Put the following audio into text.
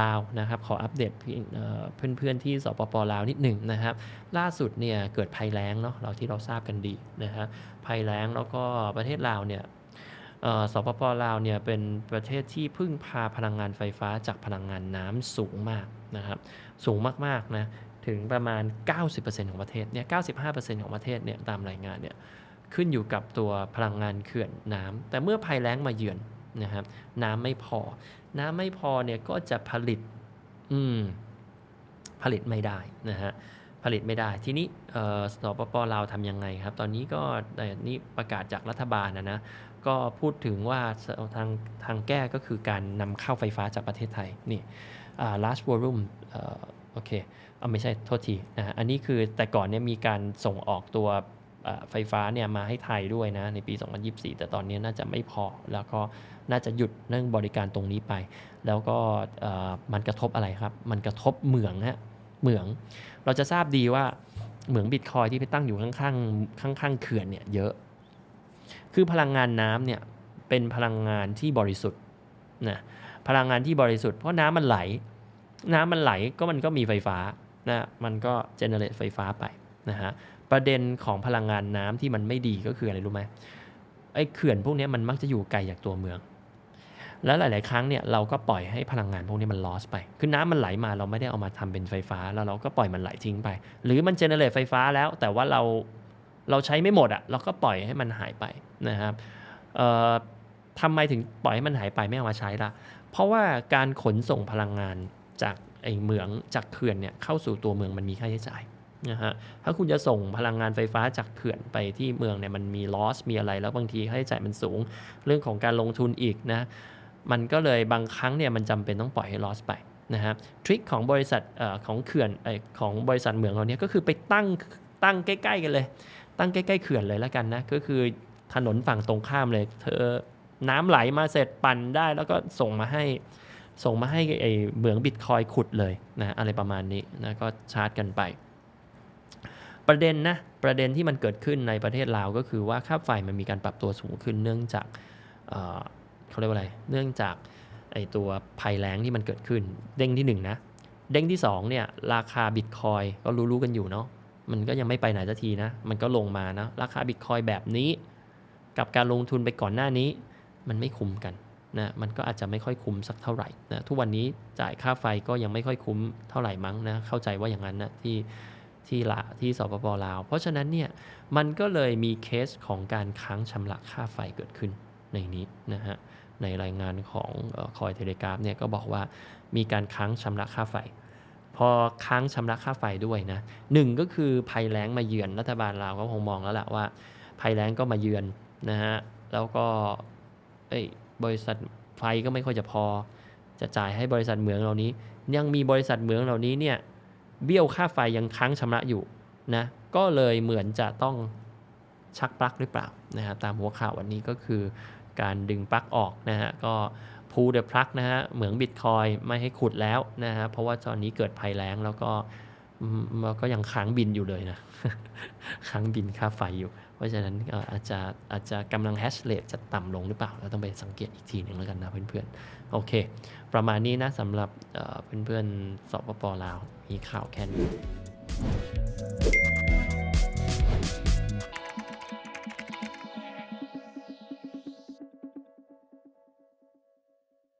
ลาวนะครับ ขออัปเดตเพื่อนๆที่สปปลาวนิดหนึ่งนะครับ ล่าสุดเนี่ยเกิดภัยแล้งเนาะเราที่เราทราบกันดีนะฮะภัยแล้งแล้วก็ประเทศลาวเนี่ยสปปลาวเนี่ยเป็นประเทศที่พึ่งพาพลังงานไฟฟ้าจากพลังงานน้ำสูงมากนะครับ สูงมากๆนะถึงประมาณ 90%ของประเทศเนี่ย 95%ของประเทศเนี่ยตามรายงานเนี่ยขึ้นอยู่กับตัวพลังงานเขื่อนน้ำแต่เมื่อภัยแล้งมาเยือน นะครับน้ำไม่พอ น้ำไม่พอเนี่ยก็จะผลิตอืมผลิตไม่ได้นะฮะผลิตไม่ได้ ทีนี้เอ่อสปปลาวทำยังไงครับ ตอนนี้ก็แต่นี่ประกาศจากรัฐบาลนะนะก็พูดถึงว่าทางทางแก้ก็คือการนำเข้าไฟฟ้าจากประเทศไทยนี่ large volume เอ่อโอเคเอาไม่ใช่โทษทีนะฮะอันนี้คือแต่ก่อนเนี่ยมีการส่งออกตัว ไฟฟ้าเนี่ยมาให้ไทยด้วยนะในปี 2024 แต่ตอนนี้น่าจะไม่พอ แล้วก็น่าจะหยุดเรื่องบริการตรงนี้ไป แล้วก็มันกระทบอะไรครับ มันกระทบเหมืองฮะเหมือง เราจะทราบดีว่าเหมืองบิตคอยที่ไปตั้งอยู่ข้างๆข้างๆเขื่อนเนี่ยเยอะ คือพลังงานน้ำเนี่ยเป็นพลังงานที่บริสุทธิ์นะพลังงานที่บริสุทธิ์เพราะน้ำมันไหล น้ำมันไหลก็มันก็มีไฟฟ้านะมันก็เจเนเรตไฟฟ้าไปนะฮะ ประเด็นของพลังงานน้ำที่มันไม่ดีก็คืออะไรรู้ไหมไอ้เขื่อนพวกนี้มันมักจะอยู่ไกลจากตัวเมือง แล้วหลาย ๆ ครั้งเนี่ยเราก็ปล่อยให้พลังงานพวกนี้มันลอสไป คือน้ำมันไหลมาเราไม่ได้เอามาทำเป็นไฟฟ้า แล้วเราก็ปล่อยมันไหลทิ้งไป หรือมันเจเนเรตไฟฟ้าแล้ว แต่ว่าเราเราใช้ไม่หมดอะเราก็ปล่อยให้มันหายไปนะครับทำไมถึงปล่อยให้มันหายไปไม่เอามาใช้ละเพราะว่าการขนส่งพลังงานจากไอ้เหมืองจากเขื่อนเนี่ยเข้าสู่ตัวเมืองมันมีค่าใช้จ่าย นะฮะถ้าคุณจะส่งพลังงานไฟฟ้าจากเขื่อนไปที่เมืองเนี่ยมันมีลอสมีอะไร แล้วบางทีค่าใช้จ่ายมันสูง เรื่องของการลงทุนอีกนะมันก็เลยบางครั้งเนี่ยมันจำเป็นต้องปล่อยให้ลอสไปนะฮะทริคของบริษัทอของเขื่อนอของบริษัทเหมืองเราเนี่ยก็คือไปตั้งตั้งใกล้ๆกันเลย ตั้งใกล้ๆเขื่อนเลยแล้วกันนะก็คือถนนฝั่งตรงข้ามเลย เธอน้ำไหลมาเสร็จปั่นได้แล้วก็ส่งมาให้ส่งมาให้ไอ้เหมืองบิตคอยขุดเลยนะอะไรประมาณนี้นะก็ชาร์จกันไป ประเด็นนะประเด็นที่มันเกิดขึ้นในประเทศลาวก็คือว่าค่าไฟมันมีการปรับตัวสูงขึ้นเนื่องจากเเขาเรียกว่าอะไร เนื่องจากไอตัวภัยแล้งที่มันเกิดขึ้น เด้งที่หนึ่งนะเด้งที่สองเนี่ยราคาบิตคอยก็รู้ๆกันอยู่เนาะมันก็ยังไม่ไปไหนสักทีนะ มันก็ลงมานะราคาบิตคอยแบบนี้ กับการลงทุนไปก่อนหน้านี้ มันไม่คุ้มกันนะมันก็อาจจะไม่ค่อยคุ้มสักเท่าไหร่นะทุกวันนี้จ่ายค่าไฟก็ยังไม่ค่อยคุ้มเท่าไหร่มั้งนะเข้าใจว่าอย่างนั้นนะที่ ที่ละที่สปปลาว เพราะฉะนั้นเนี่ยมันก็เลยมีเคสของการค้างชำระค่าไฟเกิดขึ้นในนี้นะฮะในรายงานของคอยเทเลกราฟเนี่ยก็บอกว่ามีการค้างชำระค่าไฟ พอค้างชำระค่าไฟด้วยนะหนึ่งก็คือภัยแล้งมาเยือนรัฐบาลลาวก็คงมองแล้วแหละว่าภัยแล้งก็มาเยือนนะฮะแล้วก็เอ้บริษัทไฟก็ไม่ค่อยจะพอ จะจ่ายให้บริษัทเหมืองเหล่านี้ ยังมีบริษัทเหมืองเหล่านี้เนี่ย เบี้ยวค่าไฟยังค้างชำระอยู่นะก็เลยเหมือนจะต้องชักปลั๊กหรือเปล่านะฮะตามหัวข่าววันนี้ก็คือการดึงปลั๊กออกนะฮะก็พูเดอะปลั๊กนะฮะเหมืองบิตคอยไม่ให้ขุดแล้วนะฮะเพราะว่าตอนนี้เกิดภัยแล้งแล้วก็ มันก็ยังค้างบินอยู่เลยนะ ค้างบินค่าไฟอยู่ เพราะฉะนั้นอาจจะอาจจะกำลังแฮชเลทจะต่ำลงหรือเปล่า เราต้องไปสังเกตอีกทีหนึ่งแล้วกันนะเพื่อนๆ โอเค ประมาณนี้นะสำหรับเอ่อเพื่อนๆสปปลาว มีข่าวแค่นี้